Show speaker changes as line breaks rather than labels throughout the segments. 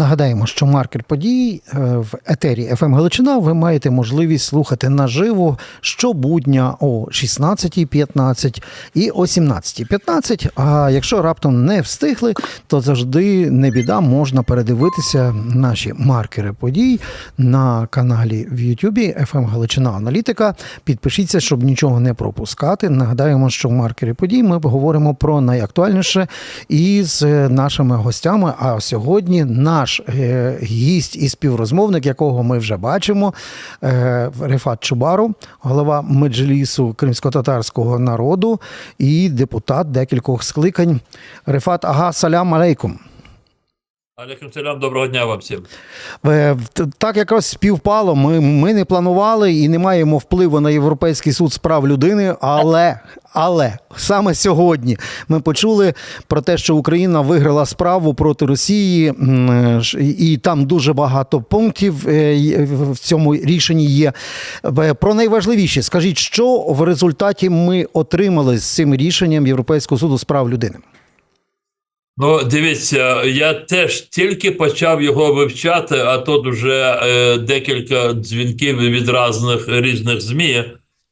Нагадаємо, що маркер подій е, в етері «ФМ Галичина ви маєте можливість слухати наживо щобудня о 16.15 і о 17.15. А якщо раптом не встигли, то завжди не біда, можна передивитися наші маркери подій на каналі в Ютубі «ФМ Галичина Аналітика. Підпишіться, щоб нічого не пропускати. Нагадаємо, що в маркері подій ми говоримо про найактуальніше із е, нашими гостями. А сьогодні наш е, гість і співрозмовник, якого ми вже бачимо, е, Рефат Чубару, голова меджлісу кримсько-татарського народу і депутат декількох скликань. Рефат, ага, салям алейкум.
Алейкум салям, доброго дня вам всім.
Е, Так якраз співпало. Ми, ми не планували і не маємо впливу на Європейський суд з прав людини, але, але саме сьогодні ми почули про те, що Україна виграла справу проти Росії, е, і там дуже багато пунктів е, в цьому рішенні є. Про найважливіше, скажіть, що в результаті ми отримали з цим рішенням Європейського суду з прав людини?
Ну, дивіться, я теж тільки почав його вивчати, а тут вже е, декілька дзвінків від різних, різних ЗМІ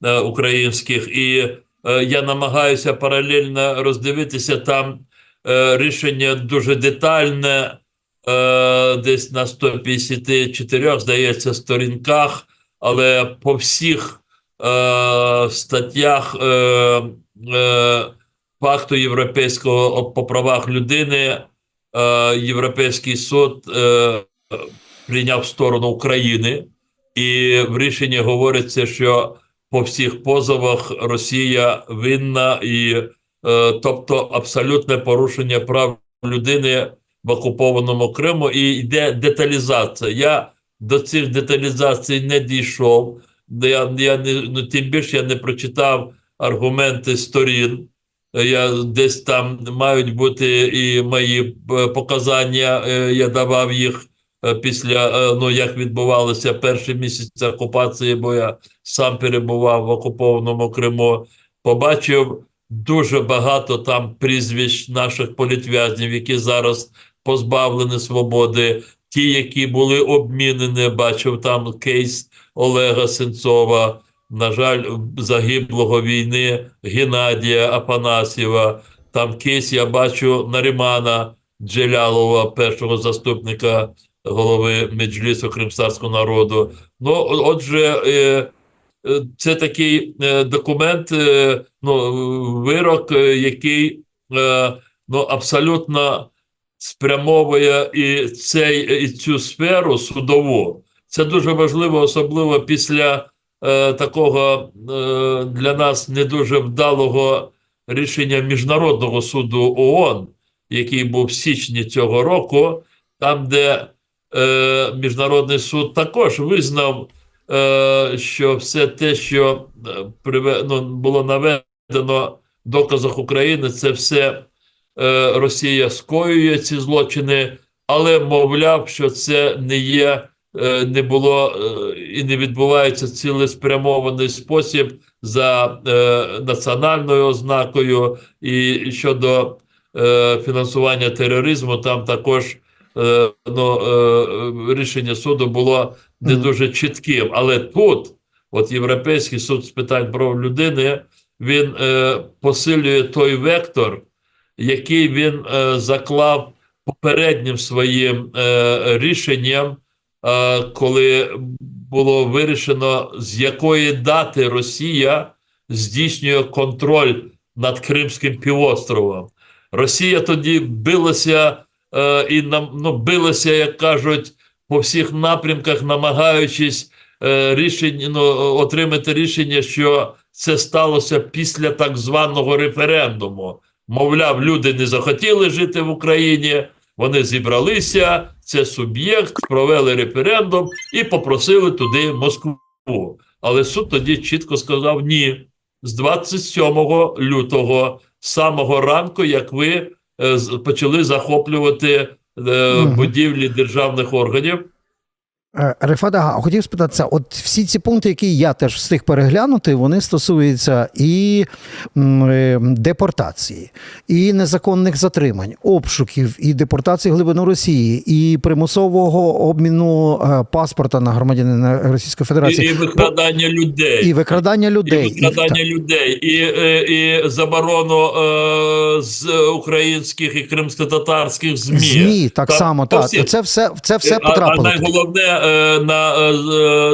е, українських, і е, я намагаюся паралельно роздивитися там е, рішення дуже детальне, е, десь на 154, здається, сторінках, але по всіх е, статтях. Е, е, Пакту Європейського по правах людини е, Європейський суд е, прийняв сторону України, і в рішенні говориться, що по всіх позовах Росія винна, і е, тобто абсолютне порушення прав людини в окупованому Криму, і йде деталізація. Я до цих деталізацій не дійшов. Я, я не, ну, тим більше я не прочитав аргументи сторін. Я десь там мають бути і мої е, показання. е, Я давав їх е, після ну як відбувалося перші місяці окупації, бо я сам перебував в окупованому Криму. Побачив дуже багато там прізвищ наших політв'язнів, які зараз позбавлені свободи. Ті, які були обмінені, бачив там кейс Олега Сенцова на жаль, загиблого війни Геннадія Апанасьєва. Там кейс я бачу Нарімана Джелялова, першого заступника голови Меджлісу Кримстарського народу. Ну, отже, е, е, це такий е, документ, ну, вирок, який ну, абсолютно спрямовує і, цей, і цю сферу судову. Це дуже важливо, особливо після е, такого е, для нас не дуже вдалого рішення Міжнародного суду ООН, який був в січні цього року, там, де е, Міжнародний суд також визнав, що все те, що ну, було наведено в доказах України, це все Росія скоює ці злочини, але мовляв, що це не є не було е, і не відбувається цілеспрямований спосіб за е, національною ознакою, і щодо е, фінансування тероризму, там також е, ну, е, рішення суду було не дуже чітким. Але тут, от Європейський суд з питань прав людини, він е, посилює той вектор, який він е, заклав попереднім своїм е, рішенням, е, коли було вирішено, з якої дати Росія здійснює контроль над Кримським півостровом. Росія тоді билася е, і ну, билася, як кажуть, по всіх напрямках, намагаючись е, рішення, ну, отримати рішення, що це сталося після так званого референдуму. Мовляв, люди не захотіли жити в Україні, вони зібралися, це суб'єкт, провели референдум і попросили туди Москву. Але суд тоді чітко сказав ні. З 27 лютого, з самого ранку, як ви е, почали захоплювати е, будівлі державних органів,
Е, Рефат, ага, хотів спитатися, от всі ці пункти, які я теж встиг переглянути, вони стосуються і е, депортації, і незаконних затримань, обшуків, і депортації глибину Росії, і примусового обміну е, паспорта на громадянина Російської Федерації,
і викрадання людей.
і викрадання людей.
І викрадання людей, і, е, і заборону е, з українських і кримсько-татарських ЗМІ.
ЗМІ так
Та-
само, так. Це все, це все потрапило.
А найголовне на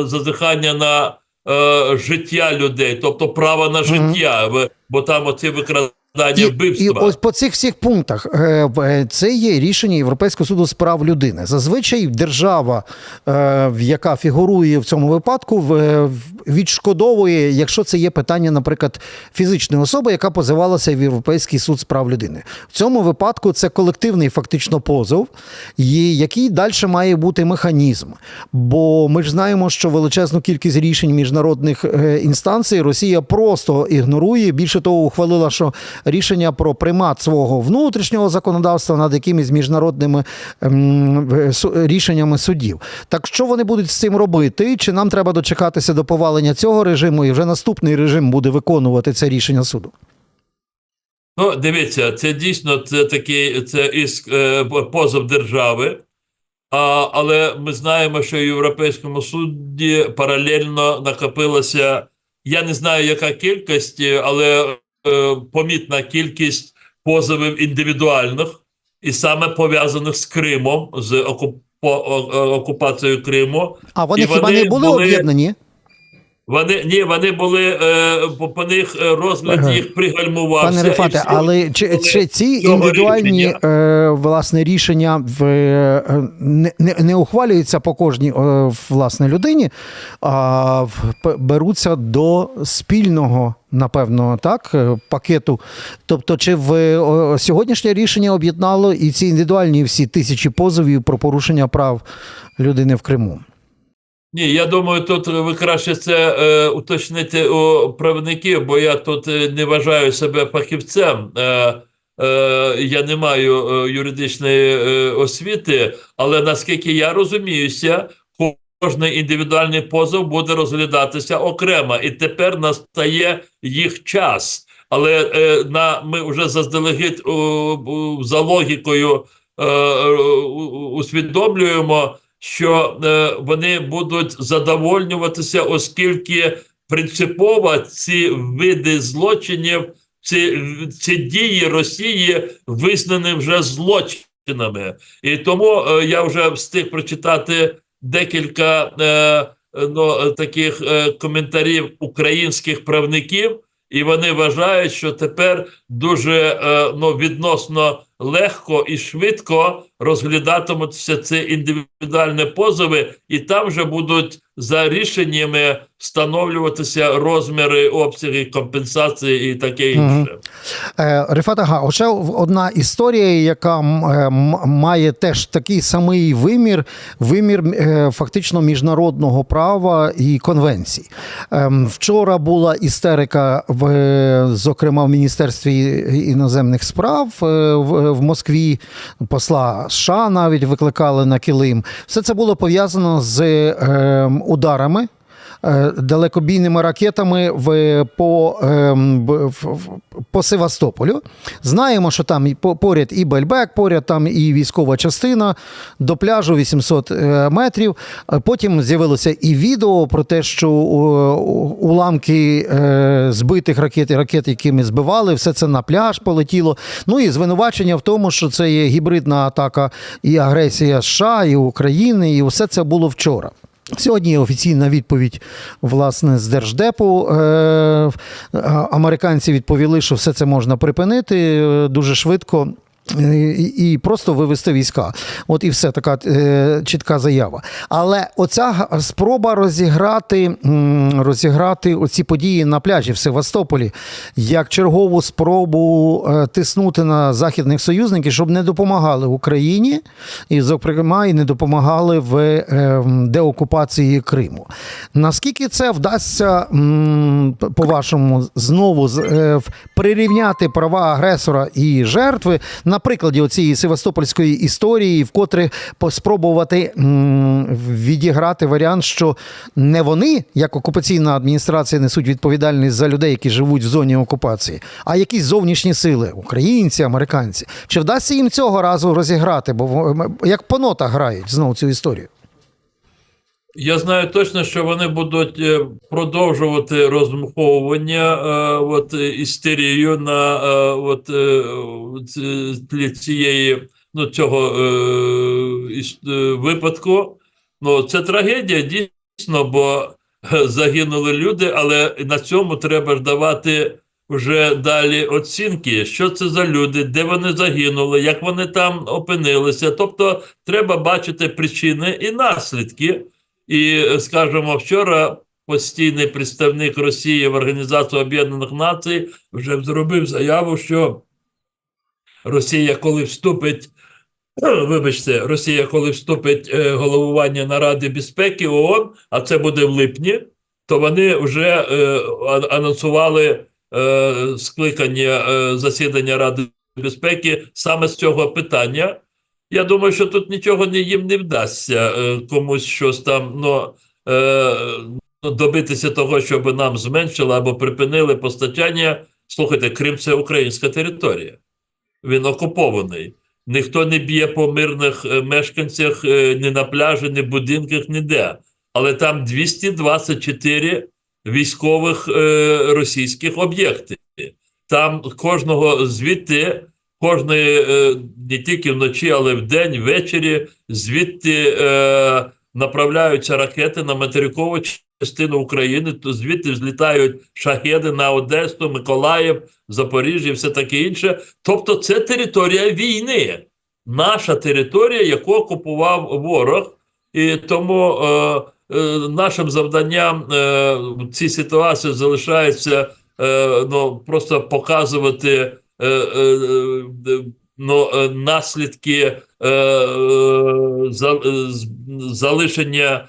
зазихання зазіхання на е, життя людей, тобто право на життя, бо там оці викрадання
І, і ось по цих всіх пунктах е, е, це є рішення Європейського суду з прав людини. Зазвичай держава, е, яка фігурує в цьому випадку, відшкодовує, якщо це є питання, наприклад, фізичної особи, яка позивалася в Європейський суд з прав людини. В цьому випадку це колективний фактично позов, і який далі має бути механізм. Бо ми ж знаємо, що величезну кількість рішень міжнародних інстанцій Росія просто ігнорує. Більше того, ухвалила, що рішення про примат свого внутрішнього законодавства над якимись міжнародними ем, рішеннями судів. Так що вони будуть з цим робити? Чи нам треба дочекатися до повалення цього режиму, і вже наступний режим буде виконувати це рішення суду?
Ну, дивіться, це дійсно це такий це іск, е, позов держави. А, але ми знаємо, що в Європейському суді паралельно накопилося, я не знаю, яка кількість, але помітна кількість позовів індивідуальних, і саме пов'язаних з Кримом, з окуп- о- окупацією Криму.
А вони
І
хіба
вони
не були,
були-
об'єднані?
Вони ні, вони були е, по, по них е, розгляд їх пригальмувався.
Пане Рефате, але чи, чи ці індивідуальні е, власне рішення в, е, не, не, не ухвалюються по кожній е, власне людині, а в- беруться до спільного, напевно, так, пакету. Тобто, чи в сьогоднішнє рішення об'єднало і ці індивідуальні всі тисячі позовів про порушення прав людини в Криму?
Ні, я думаю, тут ви краще це е, уточните у правників, бо я тут е, не вважаю себе фахівцем. Е, е, я не маю е, юридичної е, освіти, але наскільки я розуміюся, кожний індивідуальний позов буде розглядатися окремо, і тепер настає їх час. Але е, на ми вже заздалегідь за логікою е, усвідомлюємо, що е, вони будуть задовольнюватися, оскільки принципово ці види злочинів, ці, ці дії Росії визнані вже злочинами. І тому е, я вже встиг прочитати декілька е, ну, таких е, коментарів українських правників. І вони вважають, що тепер дуже ну, відносно легко і швидко розглядатимуться ці індивідуальні позови, і там вже будуть за рішеннями встановлюватися розміри, обсяги компенсації і таке інше.
Е, Рефат Ага, оце одна історія, яка е, має теж такий самий вимір, вимір е, фактично міжнародного права і конвенцій. Ем, Вчора була істерика, в, зокрема в Міністерстві іноземних справ в, в Москві. Посла США навіть викликали на килим. Все це було пов'язано з е, ударами далекобійними ракетами в, по, ем, по Севастополю. Знаємо, що там поряд і Бельбек, поряд там і військова частина до пляжу 800 е, метрів. Е, Потім з'явилося і відео про те, що уламки е, збитих ракет ракет, якими збивали, все це на пляж полетіло. Ну і звинувачення в тому, що це є гібридна атака і агресія США, і України, і все це було вчора. Сьогодні офіційна відповідь власне з держдепу. Е, Американці відповіли, що все це можна припинити е, дуже швидко. Е, І просто вивести війська, от і все така е, чітка заява. Але оця спроба розіграти, розіграти оці події на пляжі в Севастополі як чергову спробу е, тиснути на західних союзників, щоб не допомагали Україні, і зокрема і не допомагали в деокупації Криму. Наскільки це вдасться, по-вашому, знову прирівняти права агресора і жертви на прикладі цієї Севастопольської історії, вкотре спробувати відіграти варіант, що не вони, як окупаційна адміністрація, несуть відповідальність за людей, які живуть в зоні окупації, а якісь зовнішні сили українці, американці. Чи вдасться їм цього разу розіграти? Бо як по нотах грають знову цю історію.
Я знаю точно, що вони будуть е, продовжувати розмуховування е, от, е, істерію на от, тлі цієї ну, цього випадку. Ну, це трагедія дійсно, бо загинули люди, але на цьому треба ж давати вже далі оцінки, що це за люди, де вони загинули, як вони там опинилися. Тобто, треба бачити причини і наслідки. І, е, скажімо, вчора постійний представник Росії в Організації Об'єднаних Націй вже зробив заяву, що Росія, коли вступить, вибачте, Росія, коли вступить е, головування на Раді безпеки ООН, а це буде в липні, то вони вже е, анонсували скликання засідання Ради безпеки саме з цього питання. Я думаю, що тут нічого їм не вдасться е, комусь щось там ну, е, ну, добитися того, щоб нам зменшили або припинили постачання. Слухайте, Крим це українська територія. Він окупований. Ніхто не б'є по мирних е, мешканцях ні на пляжі, ні в будинках, ніде. Але там 224 військових російських об'єкти. Там кожного звідти кожної е, не тільки вночі, але вдень, ввечері, звідти е, направляються ракети на материкову частину України, то звідти злітають шахеди на Одесу, Миколаїв, Запоріжжя, і все таке інше. Тобто, це територія війни, наша територія, яку окупував ворог, і тому е, е, нашим завданням е, в цій ситуації залишається ну, просто показувати ну, наслідки за- залишення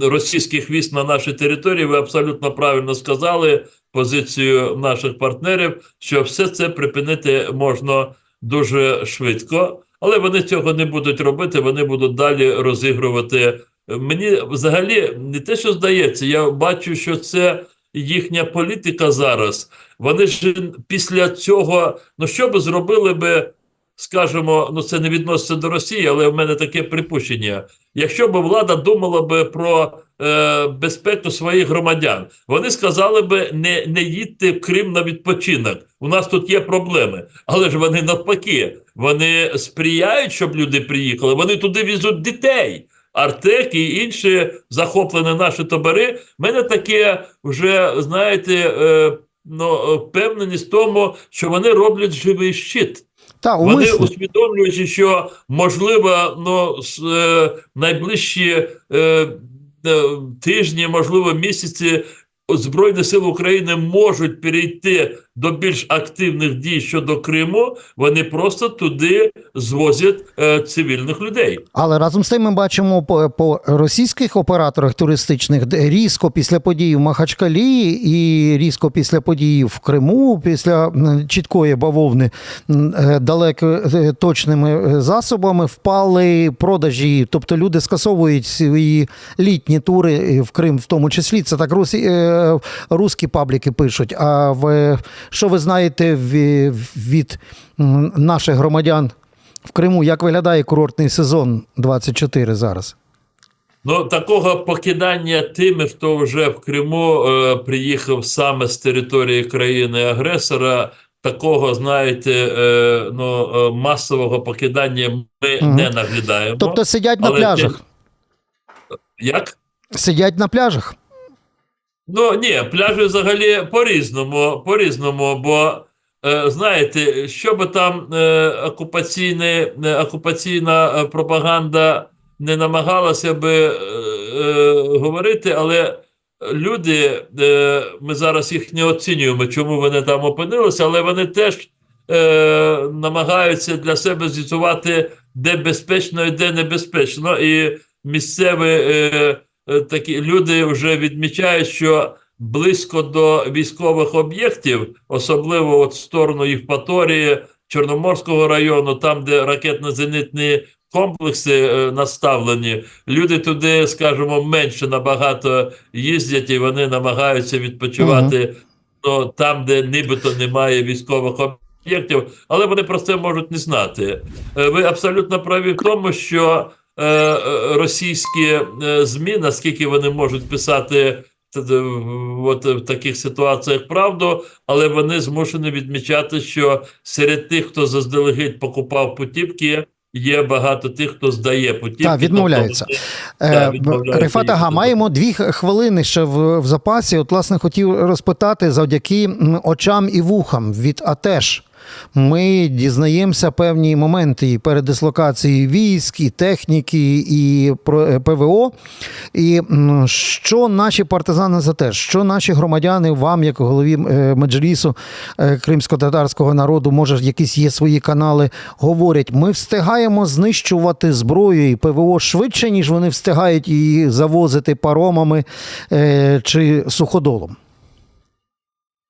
російських військ на нашій території. Ви абсолютно правильно сказали позицію наших партнерів, що все це припинити можна дуже швидко, але вони цього не будуть робити. Вони будуть далі розігрувати. Мені взагалі не те, що здається, я бачу, що це їхня політика зараз. Вони ж після цього, ну що би зробили би, скажімо, ну це не відноситься до Росії, але в мене таке припущення. Якщо б влада думала би про е, безпеку своїх громадян, вони сказали би не, не їдьте в Крим на відпочинок. У нас тут є проблеми. Але ж вони навпаки, вони сприяють, щоб люди приїхали. Вони туди везуть дітей. Артек і інші захоплені наші табори. В мене таке вже, знаєте, е, ну, впевненість в тому, що вони роблять живий щит.
Та,
Вони усвідомлюючи, що можливо, ну, с- е, найближчі е, е, тижні, можливо, місяці. Збройні сили України можуть перейти до більш активних дій щодо Криму. Вони просто туди звозять е, цивільних людей.
Але разом з тим ми бачимо по, по російських операторах туристичних різко після подій в Махачкалі і різко після подій в Криму, після чіткої бавовни е, далеко е, точними е, засобами впали продажі. Тобто люди скасовують свої літні тури в Крим, в тому числі. Це так русі, русські пабліки пишуть. А в що ви знаєте від наших громадян? В Криму як виглядає курортний сезон 24 зараз?
Ну, такого покидання тими, хто вже в Криму е, приїхав саме з території країни-агресора, такого, знаєте, е, ну, е, масового покидання ми
Мгм.
не наглядаємо.
Тобто сидять на пляжах.
Як?
Сидять на пляжах.
Ну ні, пляжі взагалі по-різному, по-різному, бо е, знаєте, що би там е, окупаційне, е, окупаційна е, пропаганда не намагалася би е, е, говорити, але люди, е, ми зараз їх не оцінюємо, чому вони там опинилися, але вони теж е, намагаються для себе з'ясувати, де безпечно і де небезпечно. І місцеві е, такі люди вже відмічають, що близько до військових об'єктів, особливо от в сторону Євпаторії, Чорноморського району, там, де ракетно-зенитні комплекси е, наставлені, люди туди, скажімо, менше набагато їздять і вони намагаються відпочивати ну, там, де нібито немає військових об'єктів, але вони про це можуть не знати. Е, Ви абсолютно праві в тому, що е, е, російські е, ЗМІ, наскільки вони можуть писати от, в таких ситуаціях правду, але вони змушені відмічати, що серед тих, хто заздалегідь покупав путівки, є багато тих, хто здає путівки.
Так, відмовляються.
Тобто
Е,
Так, відмовляються
Рефат Ага, маємо дві хвилини ще в, в запасі. От, власне, хотів розпитати завдяки очам і вухам від АТЕШ. Ми дізнаємося певні моменти і передислокації військ, і техніки, і про е, ПВО. І що наші партизани за те, що наші громадяни вам, як голові е, меджлісу е, кримсько-татарського народу, може, якісь є свої канали, говорять: ми встигаємо знищувати зброю і ПВО швидше, ніж вони встигають її завозити паромами чи суходолом.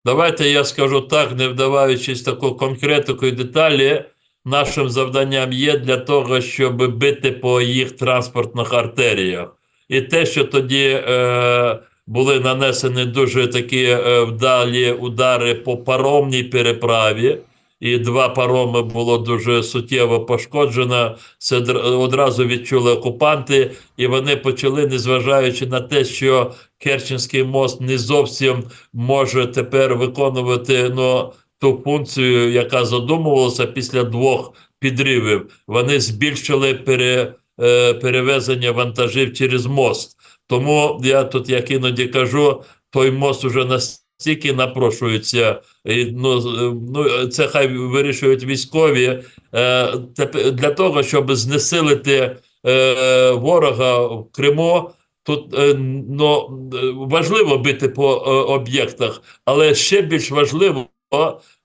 Давайте я скажу так, не вдаваючись в таку конкретику і деталі. Нашим завданням є для того, щоб бити по їх транспортних артеріях. І те, що тоді е, були нанесені дуже такі е, вдалі удари по паромній переправі, і два пароми було дуже суттєво пошкоджено. Це др- одразу відчули окупанти, і вони почали, незважаючи на те, що Керченський мост не зовсім може тепер виконувати ну, ту функцію, яка задумувалася після двох підривів. Вони збільшили пере, е, перевезення вантажів через мост. Тому я тут, як іноді кажу, той мост уже настільки напрошується. І, ну, е, ну, це хай вирішують військові е, для того, щоб знесилити е, ворога в Криму. Тут е, ну, е, важливо бити по е, об'єктах, але ще більш важливо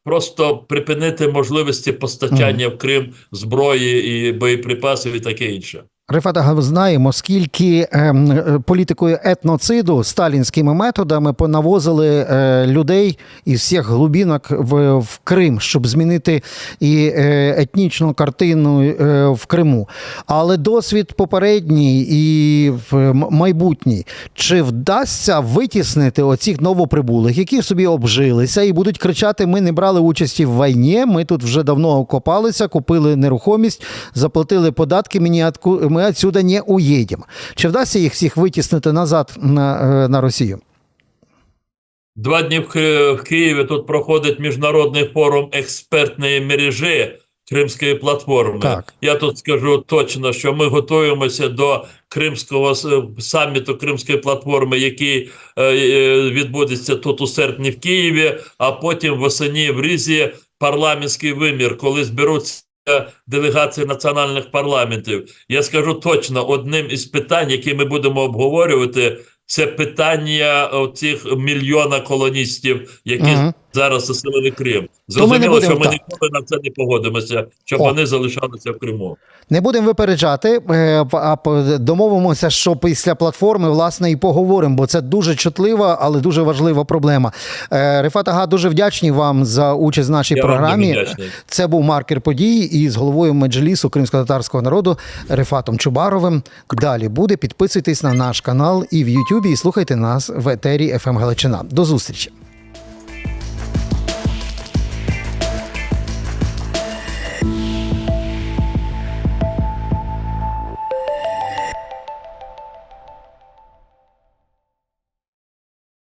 просто припинити можливості постачання в Крим зброї і боєприпасів і таке інше.
Рефат знаємо, скільки ем, політикою етноциду сталінськими методами понавозили е, людей із всіх глубинок в, в Крим, щоб змінити і е, етнічну картину е, в Криму. Але досвід попередній і в майбутній, чи вдасться витіснити оцих новоприбулих, які собі обжилися і будуть кричати: Ми не брали участі в війні, ми тут вже давно окопалися, купили нерухомість, заплатили податки. Мені отку- ми отсюда не уїдемо. Чи вдасться їх всіх витіснити назад на, е, на Росію?
Два дні в Києві тут проходить міжнародний форум експертної мережі Кримської платформи.
Так.
Я тут скажу точно, що ми готуємося до Кримського саміту Кримської платформи, який е, е, відбудеться тут у серпні в Києві, а потім восені в Різі парламентський вимір, коли зберуться делегації національних парламентів. Я скажу точно, одним із питань, які ми будемо обговорювати, це питання цих мільйона колоністів, які
Мгм.
Зараз заселили Крим. Зрозуміло, що ми ніколи на це не погодимося, щоб
О.
вони залишалися в Криму.
Не будемо випереджати, е, а домовимося, що після платформи власне і поговоримо, бо це дуже чутлива, але дуже важлива проблема. Е, Рефат Ага, дуже вдячні вам за участь в нашій
Я
програмі. Це був маркер подій із головою меджлісу кримсько-татарського народу Рефатом Чубаровим. Далі буде. Підписуйтесь на наш канал і в Ютубі, і слухайте нас в етері «ФМ Галичина. До зустрічі.